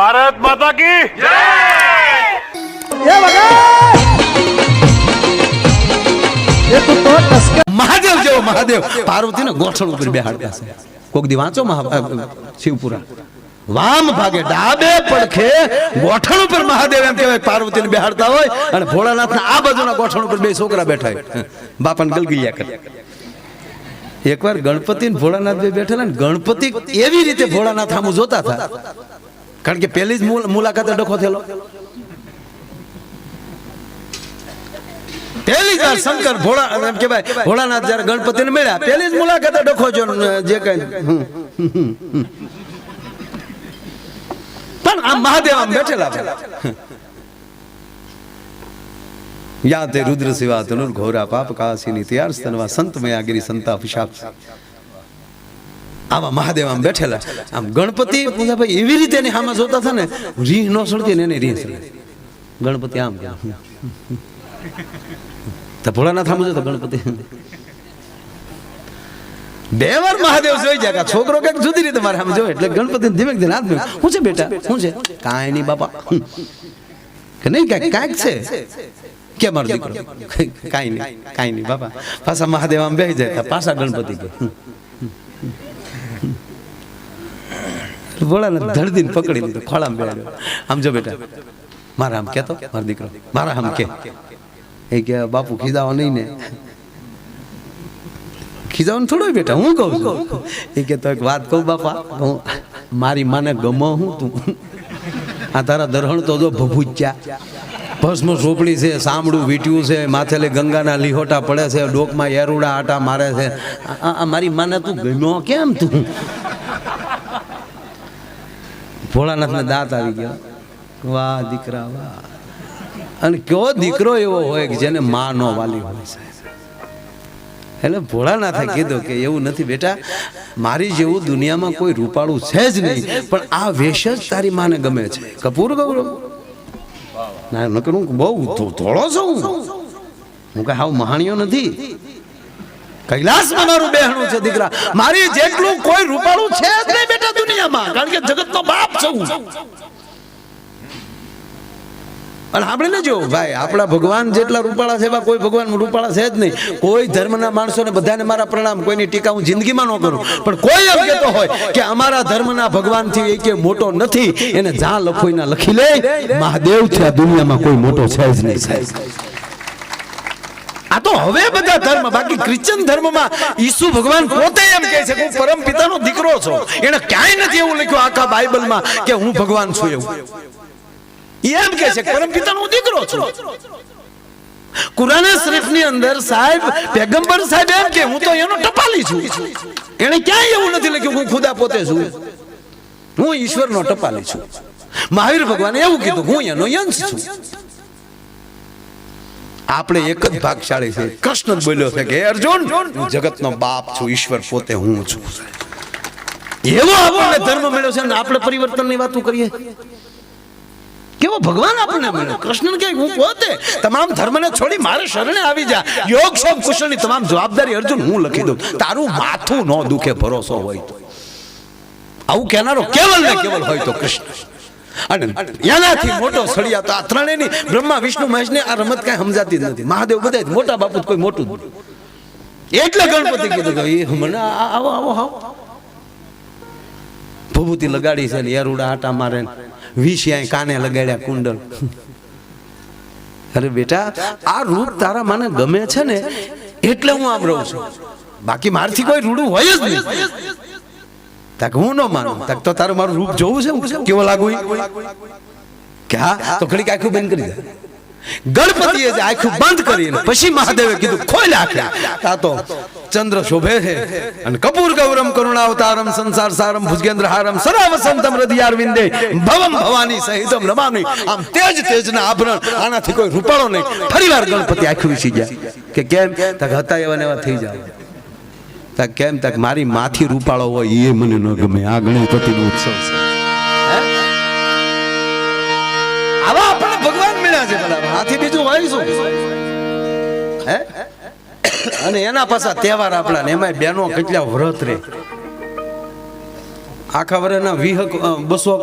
ભારત માતા કી એ વગર એ તું તો ટસકા મહાદેવ જેવો મહાદેવ. પાર્વતી ને ગોઠણ ઉપર બેહાડતા છે કોક દી વાંચો મહા શિવપુરા વામ ભાગે ડાબે પડખે ગોઠણ ઉપર મહાદેવ એમ કહેવાય. પાર્વતીને બેહાડતા હોય અને ભોળાનાથના આ બાજુના ગોઠણ ઉપર બે છોકરા બેઠા હોય. બાપાને ગલગલિયા કરે. એકવાર ગણપતિ ને ભોળાનાથ બે બેઠેલા ને ગણપતિ એવી રીતે ભોળાનાથ આમ જોતા હતા. કારણ કે પહેલી જ મુલ- મુલાકાતે ડખો થયેલો. મહાદેવ આમ બેઠેલા. યા તે રુદ્ર સિવા તનુર ઘોરા પાપ કાસીની ત્યાર સ્તનવા સંત મયાગીરી સંતા અભિશાપ આવા મહાદેવ આમ બેઠેલા. આમ ગણપતિ પૂજાભાઈ એવી રીતે એની સામે જોતા હતા ને, રીહ ન સળતી ને એની રીહ સળી ગણપતિ આમ તો ભોળાનાથ સામે જોતો ગણપતિ. બે વાર મહાદેવ જોઈ જાય છોકરો કંઈક જુદી રીતે મારે સામે જોવે, એટલે ગણપતિ ધીમે ધીમે હાથ. શું છે બેટા? શું છે? કાંઈ નહીં બાપા. કે નહીં કાંઈક કાંઈક છે. કે મારો દીકરો કાંઈ નહીં કાંઈ નહીં બાપા. પાછા મહાદેવ આમ બેસી જાય, પાછા ગણપતિ કે ભોળાને ધડદીને પકડી લીધું, ખોળામાં બેહાડ્યો આમ જો બેટા, મારા આમ કેતો, મારો દીકરો, મારા આમ કે. એ કે, બાપુ, ખીજાવો નહીં ને. ખીજાવાનું થોડો બેટા, હું કહું છું. એ કે, તો એક વાત કહું બાપા હું, મારી માને ગમો હું તું. આ તારા દરહણ તો જો ભભૂચ્યા. ભસ્મ સોપડી છે, સાંભળું વીટ્યું છે, માથેલે ગંગાના લીહોટા પડે છે, ડોકમાં એરુડા આટા મારે છે. આ મારી માને તું ગમ્યો? કેમ તું? ભોળાનાથને દાંત આવી ગયો. વાહ, દીકરા, વાહ. અને કયો દીકરો એવો હોય કે જેને મા નો વાલી હોય એટલે ભોળાનાથે કીધું કે એવું નથી બેટા, મારી જેવું દુનિયામાં કોઈ રૂપાળું છે જ નહીં, પણ આ વેશ જ તારી માને ગમે છે. કપૂર ગૌરવ? ના, નકર હું બહુ ધોળો છું. હું કઈ હાવ મહાણીઓ નથી. કૈલાસમાં મારું બેહણું છે, દીકરા. મારી જેટલું કોઈ રૂપાળું છે જ નહીં બેટા દુનિયામાં, કારણ કે જગતનો બાપ છું અને આપણે ને જો ભાઈ, આપણા ભગવાન જેટલા રૂપાળા છે એવા કોઈ ભગવાન રૂપાળા છે જ નહીં. કોઈ ધર્મના માણસોને બધાને મારા પ્રણામ, કોઈની ટીકા હું જિંદગીમાં ન કરું. પણ કોઈ એમ કહેતો હોય કે અમારા ધર્મના ભગવાનથી એ કે મોટો નથી, એને જ્યાં લખોઈના લખી લે. મહાદેવ છે આ દુનિયામાં કોઈ મોટો છે જ નહીં, સાહેબ. આ તો હવે બધા ધર્મ બાકી ક્રિશ્ચન ધર્મમાં ઈસુ ભગવાન પોતે એમ કહે છે કે હું પરમ પિતાનો દીકરો છું. એને ક્યાંય નથી એવું લખ્યું આખા બાઇબલમાં કે હું ભગવાન છું એવું. એમ કહે છે પરમ પિતાનો દીકરો છું. કુરાને શરીફની અંદર સાહેબ પેગમ્બર સાહેબ એમ કે હું તો એનો ટપાલી છું. એને ક્યાંય એવું નથી લખ્યું હું ખુદા પોતે છું. હું ઈશ્વરનો ટપાલી છું. મહાવીર ભગવાને એવું કીધું હું એનો યંશ છું. આપણે એક જ ભાગશાળી છે કૃષ્ણ બોલ્યો છે કે અર્જુન, હું જગતનો બાપ છું, ઈશ્વર પોતે હું છું. એવો આપણને ધર્મ મળ્યો છે આપણે પરિવર્તનની વાતો કરીએ. કેવો ભગવાન આપણને મળ્યો? કૃષ્ણ કે, હું પોતે તમામ ધર્મને છોડી મારે શરણે આવી જા. યોગ, શોક, કુશળની તમામ જવાબદારી અર્જુન હું લખી દઉં. તારું માથું ન દુખે, ભરોસો હોય તો. આવું કહેનારો કેવલ ને કેવલ હોય તો કૃષ્ણ. એનાથી મોટો સળિયા તો આ ત્રણેયની બ્રહ્મા, વિષ્ણુ મહેશ ને આ રમત કઈ સમજાતી જ નથી. મહાદેવ બધા મોટા બાપુ કોઈ મોટું એટલે ગણપતિ કીધું કે મને આવો આવો આવો. ભભૂતિ લગાડી છે ને એરુડા આટા મારે વીસ આય કાને લગાડ્યા કુંડલ. અરે બેટા, આ રૂપ તારા મને ગમે છે ને, એટલે હું આમ રહું છું. બાકી મારથી કોઈ રૂડું હોય જ નહીં. તાક હું ન માનું. તક તો તારું મારું રૂપ જોવું છે કેવો લાગુ ક્યાં કે હા તો ઘડીક આંખું બંધ કરી દે. ગણપતિએ જે આખું બંધ કરીને પછી મહાદેવે કીધું ખોઈ નાખ્યા તા તો ચંદ્ર શોભે છે. અને કપૂર ગૌરમ કરુણાવતારમ સંસાર સારમ ભુજગેન્દ્ર હારમ સદા વસંતમ હૃદયાર વિંદે ભવમ ભવાની સહિતમ રમામી આમ તેજ તેજના આભરણ આનાથી કોઈ રૂપાળો નહીં. ફરીવાર ગણપતિ આખું વિસી ગયા. કે કેમ? તક હતા એવા ને એવા થઈ જાય તક કેમ તક મારી માથી રૂપાળો હોય એ મને ન ગમે. આ ગણપતિનો ઉત્સવ છે. આવા આપણે ભગવાન મળ્યા છે આથી બીજું હોય શું? અને એના પાછા તહેવાર આપણા ને. એમાં બેનો કેટલા વ્રત રે. આખા વર્ષના વીહ બસો